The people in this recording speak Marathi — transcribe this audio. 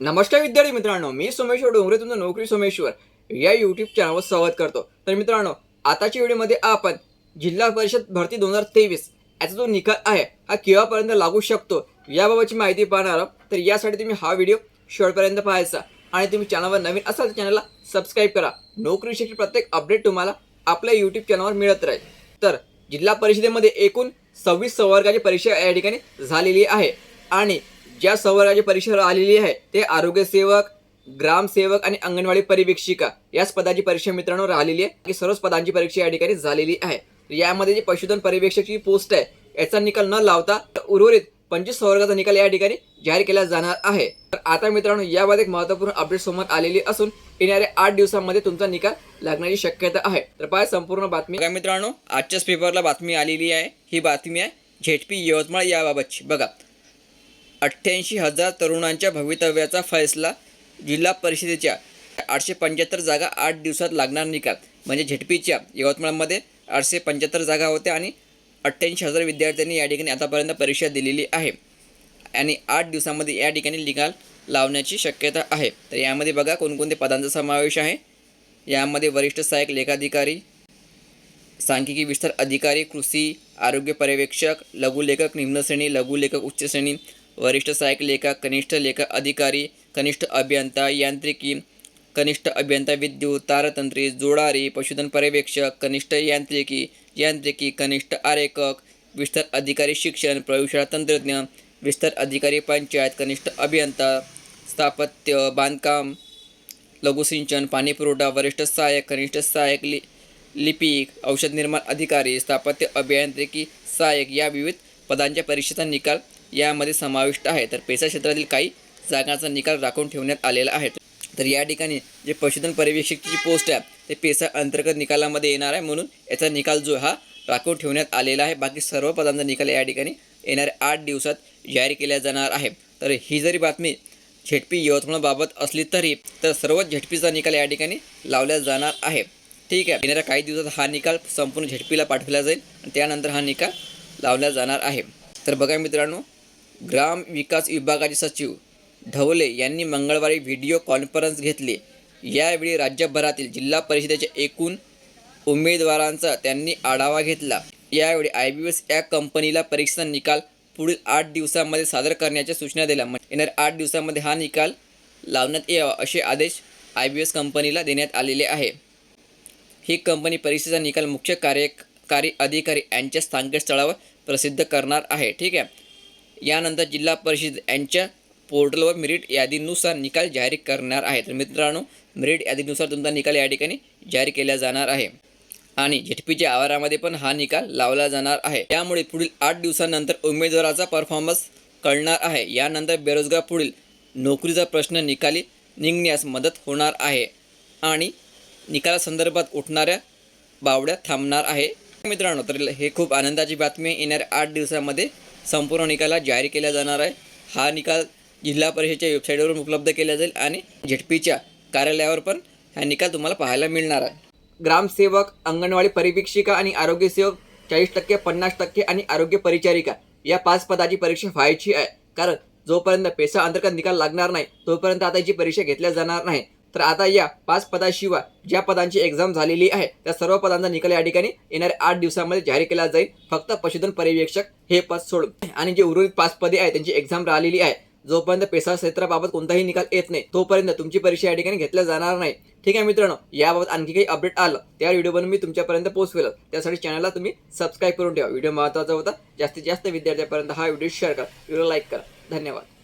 नमस्कार विद्यार्थी मित्रांनो मी सोमेश्वर डोंगरे तुमचं नोकरी सोमेश्वर या युट्यूब चॅनलवर स्वागत करतो. तर मित्रांनो आताच्या व्हिडिओमध्ये आपण जिल्हा परिषद भरती दोन हजार तेवीस याचा जो निकाल आहे हा केव्हापर्यंत लागू शकतो याबाबतची माहिती पाहणार आहोत. तर यासाठी तुम्ही हा व्हिडिओ शेवटपर्यंत पाहायचा आणि तुम्ही चॅनलवर नवीन असाल तर चॅनलला सबस्क्राईब करा. नोकरीविषयी प्रत्येक अपडेट तुम्हाला आपल्या यूट्यूब चॅनलवर मिळत राहील. तर जिल्हा परिषदेमध्ये एकूण सव्वीस संवर्गाची परीक्षा या ठिकाणी झालेली आहे. आणि ज्या संवर्गाची परीक्षा आलेली आहे ते आरोग्यसेवक ग्रामसेवक आणि अंगणवाडी परिवीक्षिका याच पदाची परीक्षा मित्रांनो राहिलेली आहे. की सर्वच पदांची परीक्षा या ठिकाणी झालेली आहे. यामध्ये जी पशुधन परिवेक्षकची पोस्ट आहे याचा निकाल न लावता उर्वरित पंचवीस संवर्गाचा निकाल या ठिकाणी जाहीर केला जाणार आहे. तर आता मित्रांनो याबाबत एक महत्त्वपूर्ण अपडेट समोर आलेली असून येणाऱ्या आठ दिवसांमध्ये तुमचा निकाल लागण्याची शक्यता आहे. तर पाय संपूर्ण बातमी. मित्रांनो आजच्याच पेपरला बातमी आलेली आहे. ही बातमी आहे झेटपी यवतमाळ याबाबतची. बघा अठ्ठ्याऐंशी हजार तरुणांच्या भवितव्याचा फैसला जिल्हा परिषदेच्या आठशे पंच्याहत्तर जागा आठ दिवसात लागणार निकाल. म्हणजे झेडपीच्या यवतमाळमध्ये आठशे पंच्याहत्तर जागा होत्या आणि अठ्ठ्याऐंशी हजार विद्यार्थ्यांनी या ठिकाणी आतापर्यंत परीक्षा दिलेली आहे. आणि आठ दिवसामध्ये या ठिकाणी निकाल लावण्याची शक्यता आहे. तर यामध्ये बघा कोणकोणते पदांचा समावेश आहे. यामध्ये वरिष्ठ सहाय्यक लेखाधिकारी सांख्यिकी विस्तार अधिकारी कृषी आरोग्य पर्यवेक्षक लघुलेखक निम्नश्रेणी लघुलेखक उच्च श्रेणी वरिष्ठ सहाय्यक लेखा कनिष्ठ लेखा अधिकारी कनिष्ठ अभियंता यांत्रिकी कनिष्ठ अभियंता विद्युत तारतंत्री जोडारी पशुधन पर्यवेक्षक कनिष्ठ यांत्रिकी यांत्रिकी कनिष्ठ आरेखक विस्तार अधिकारी शिक्षण प्रयोगशाळा तंत्रज्ञ विस्तार अधिकारी पंचायत कनिष्ठ अभियंता स्थापत्य बांधकाम लघुसिंचन पाणीपुरवठा वरिष्ठ सहाय्यक कनिष्ठ सहाय्यक लि लिपिक औषध निर्माण अधिकारी स्थापत्य अभियांत्रिकी सहाय्यक या विविध पदांच्या परीक्षेचा निकाल यामध्ये समाविष्ट आहे. तर पेसा क्षेत्रातील काही जागांचा निकाल राखून ठेवण्यात आलेला आहे. तर या ठिकाणी जे पशुधन पर्यवेक्षकची जी पोस्ट आहे ते पेसा अंतर्गत निकालामध्ये येणार आहे. म्हणून याचा निकाल जो हा राखून ठेवण्यात आलेला आहे. बाकी सर्व पदांचा निकाल या ठिकाणी येणाऱ्या आठ दिवसात जाहीर केला जाणार आहे. तर ही जरी बातमी झेडपी यवतमाळबाबत असली तरी तर सर्वच झेडपीचा निकाल या ठिकाणी लावला जाणार आहे. ठीक आहे. येणाऱ्या काही दिवसात हा निकाल संपूर्ण झेडपीला पाठवला जाईल आणि त्यानंतर हा निकाल लावला जाणार आहे. तर बघा मित्रांनो ग्राम विकास विभागाचे सचिव ढवले यांनी मंगळवारी व्हिडिओ कॉन्फरन्स घेतली. यावेळी राज्यभरातील जिल्हा परिषदेच्या एकूण उमेदवारांचा त्यांनी आढावा घेतला. यावेळी आय बी एस या कंपनीला परीक्षेचा निकाल पुढील आठ दिवसांमध्ये सादर करण्याच्या सूचना दिल्या. म्हणजे येणाऱ्या आठ दिवसांमध्ये हा निकाल लावण्यात यावा असे आदेश आय बी एस कंपनीला देण्यात आलेले आहे. ही कंपनी परीक्षेचा निकाल मुख्य कार्यकारी अधिकारी यांच्या संकेतस्थळावर प्रसिद्ध करणार आहे. ठीक आहे. यानंतर जिल्हा परिषद यांच्या पोर्टलवर मेरिट यादीनुसार निकाल जाहीर करणार आहे. तर मित्रांनो मेरिट यादीनुसार तुमचा निकाल या ठिकाणी जाहीर केला जाणार आहे. आणि झेडपीच्या आवारामध्ये पण हा निकाल लावला जाणार आहे. त्यामुळे पुढील आठ दिवसांनंतर उमेदवाराचा परफॉर्मन्स कळणार आहे. यानंतर बेरोजगार पुढील नोकरीचा प्रश्न निकाली निघण्यास मदत होणार आहे. आणि निकालासंदर्भात उठणाऱ्या बावड्या थांबणार आहे. मित्रांनो तर हे खूप आनंदाची बातमी येणाऱ्या आठ दिवसामध्ये संपूर्ण निकाला जाहीर केला जाणार आहे. हा निकाल जिल्हा परिषदेच्या वेबसाईटवरून उपलब्ध केला जाईल आणि झेडपीच्या कार्यालयावर पण हा निकाल तुम्हाला पाहायला मिळणार आहे. ग्रामसेवक अंगणवाडी परिवीक्षिका आणि आरोग्यसेवक चाळीस टक्के पन्नास टक्के आणि आरोग्य परिचारिका या पाच पदाची परीक्षा व्हायची आहे. कारण जोपर्यंत पेसा अंतर्गत निकाल लागणार नाही तोपर्यंत आता याची परीक्षा घेतल्या जाणार नाही तर आता या पाच पदाशिवाय ज्या पदांची एक्झाम झालेली आहे त्या सर्व पदांचा निकाल या ठिकाणी येणाऱ्या आठ दिवसांमध्ये जाहीर केला जाईल. फक्त पशुधन पर्यवेक्षक हे पद सोडून. आणि जे उर्वरित पाच पदे आहेत त्यांची एक्झाम राहिलेली आहे जोपर्यंत पेसा क्षेत्राबाबत कोणताही निकाल येत नाही तोपर्यंत तुमची परीक्षा या ठिकाणी घेतल्या जाणार नाही. ठीक आहे मित्रांनो याबाबत आणखी काही अपडेट आलं त्या व्हिडिओवर मी तुमच्यापर्यंत पोहोचवेल. त्यासाठी चॅनलला तुम्ही सबस्क्राईब करून ठेवा. व्हिडिओ महत्त्वाचा होता जास्तीत जास्त विद्यार्थ्यांपर्यंत हा व्हिडिओ शेअर करा. व्हिडिओ लाईक करा. धन्यवाद.